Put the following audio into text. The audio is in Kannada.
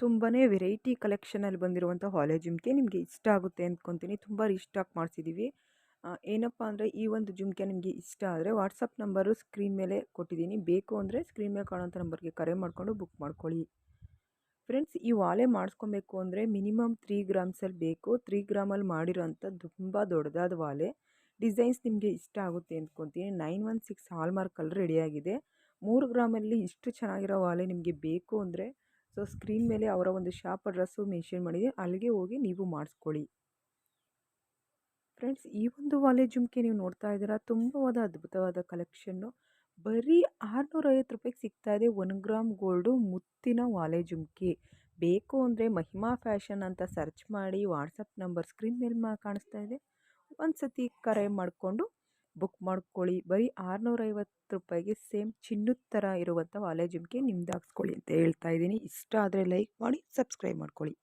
ತುಂಬಾ ವೆರೈಟಿ ಕಲೆಕ್ಷನಲ್ಲಿ ಬಂದಿರುವಂಥ ಹಾಲೆ ಜುಮ್ಕೆ ನಿಮಗೆ ಇಷ್ಟ ಆಗುತ್ತೆ ಅಂದ್ಕೊತೀನಿ ತುಂಬ ರೀಸ್ಟಾಕ್ ಮಾಡಿಸಿದ್ದೀವಿ ಏನಪ್ಪ ಅಂದರೆ ಈ ಒಂದು ಜುಮ್ಕೆ ನಿಮಗೆ ಇಷ್ಟ ಆದರೆ ವಾಟ್ಸಪ್ ನಂಬರು ಸ್ಕ್ರೀನ್ ಮೇಲೆ ಕೊಟ್ಟಿದ್ದೀನಿ. ಬೇಕು ಅಂದರೆ ಸ್ಕ್ರೀನ್ ಮೇಲೆ ಕಾಣೋಂಥ ನಂಬರ್ಗೆ ಕರೆ ಮಾಡಿಕೊಂಡು ಬುಕ್ ಮಾಡ್ಕೊಳ್ಳಿ. ಫ್ರೆಂಡ್ಸ್, ಈ ವಾಲೆ ಮಾಡಿಸ್ಕೊಬೇಕು ಅಂದರೆ ಮಿನಿಮಮ್ ತ್ರೀ ಗ್ರಾಮ್ಸಲ್ಲಿ ಬೇಕು. ತ್ರೀ ಗ್ರಾಮಲ್ಲಿ ಮಾಡಿರೋಂಥ ತುಂಬ ದೊಡ್ಡದಾದ ವಾಲೆ ಡಿಸೈನ್ಸ್ ನಿಮಗೆ ಇಷ್ಟ ಆಗುತ್ತೆ ಅಂದ್ಕೊತೀನಿ ನೈನ್ ಒನ್ ಸಿಕ್ಸ್ ಹಾಲ್ ಮಾರ್ಕಲ್ಲಿ ರೆಡಿಯಾಗಿದೆ ಮೂರು ಗ್ರಾಮಲ್ಲಿ ಇಷ್ಟು ಚೆನ್ನಾಗಿರೋ ವಾಲೆ ನಿಮಗೆ ಬೇಕು ಅಂದರೆ ಸೊ, ಸ್ಕ್ರೀನ್ ಮೇಲೆ ಅವರ ಒಂದು ಶಾಪ್ ಅಡ್ರೆಸ್ಸು ಮೆನ್ಷನ್ ಮಾಡಿದೆ. ಅಲ್ಲಿಗೆ ಹೋಗಿ ನೀವು ಮಾಡಿಸ್ಕೊಳ್ಳಿ. ಫ್ರೆಂಡ್ಸ್, ಈ ಒಂದು ವಾಲೆ ಜುಮ್ಕೆ ನೀವು ನೋಡ್ತಾ ಇದ್ದೀರಾ? ತುಂಬವಾದ ಅದ್ಭುತವಾದ ಕಲೆಕ್ಷನ್ನು. ಬರೀ ಆರುನೂರೈವತ್ತು ರೂಪಾಯಿಗೆ ಸಿಗ್ತಾ ಇದೆ ಒನ್ ಗ್ರಾಮ್ ಗೋಲ್ಡು ಮುತ್ತಿನ ವಾಲೆ ಜುಮ್ಕೆ. ಬೇಕು ಅಂದರೆ ಮಹಿಮಾ ಫ್ಯಾಷನ್ ಅಂತ ಸರ್ಚ್ ಮಾಡಿ ವಾಟ್ಸಪ್ ನಂಬರ್ ಸ್ಕ್ರೀನ್ ಮೇಲೆ ಮಾ, ಕಾಣಿಸ್ತಾ ಇದೆ. ಒಂದು ಸತಿ ಕರೆ ಮಾಡಿಕೊಂಡು ಬುಕ್ ಮಾಡ್ಕೊಳ್ಳಿ. ಬರೀ ಆರುನೂರೈವತ್ತು ರೂಪಾಯಿಗೆ ಸೇಮ್ ಚಿನ್ನದ ಥರ ಇರುವಂಥ ವಾಲೆ ಜುಮ್ಕಿ ನಿಮ್ದು ಹಾಕ್ಸ್ಕೊಳ್ಳಿ ಅಂತ ಹೇಳ್ತಾ ಇದ್ದೀನಿ. ಇಷ್ಟ ಆದರೆ ಲೈಕ್ ಮಾಡಿ, ಸಬ್ಸ್ಕ್ರೈಬ್ ಮಾಡ್ಕೊಳ್ಳಿ.